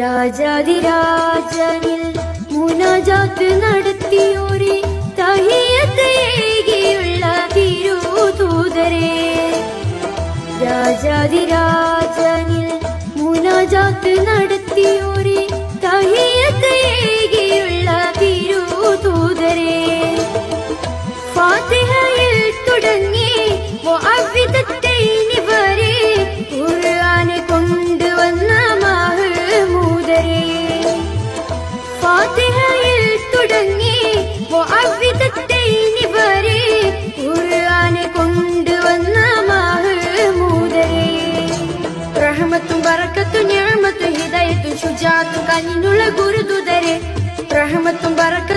രാജാതിരാജനിൽ മുനജാത്ത് നടത്തിയോരെ തഹിയത്തേകിയുള്ള തിരുതൂതരെ രാജാതിരാജനിൽ മുനജാത്ത് നടത്തിയോരെ തഹി വരെ ഖുർആനെ കൊണ്ടുവന്ന മഹ്മൂദരെ റഹ്മത്തും ബറക്കത്തും ഞാമത്തും ഹിദായത്തും ശുജാത്തും കനിനുള്ള ഗുരുദൂതരെ റഹ്മത്തും ബറക്കത്തും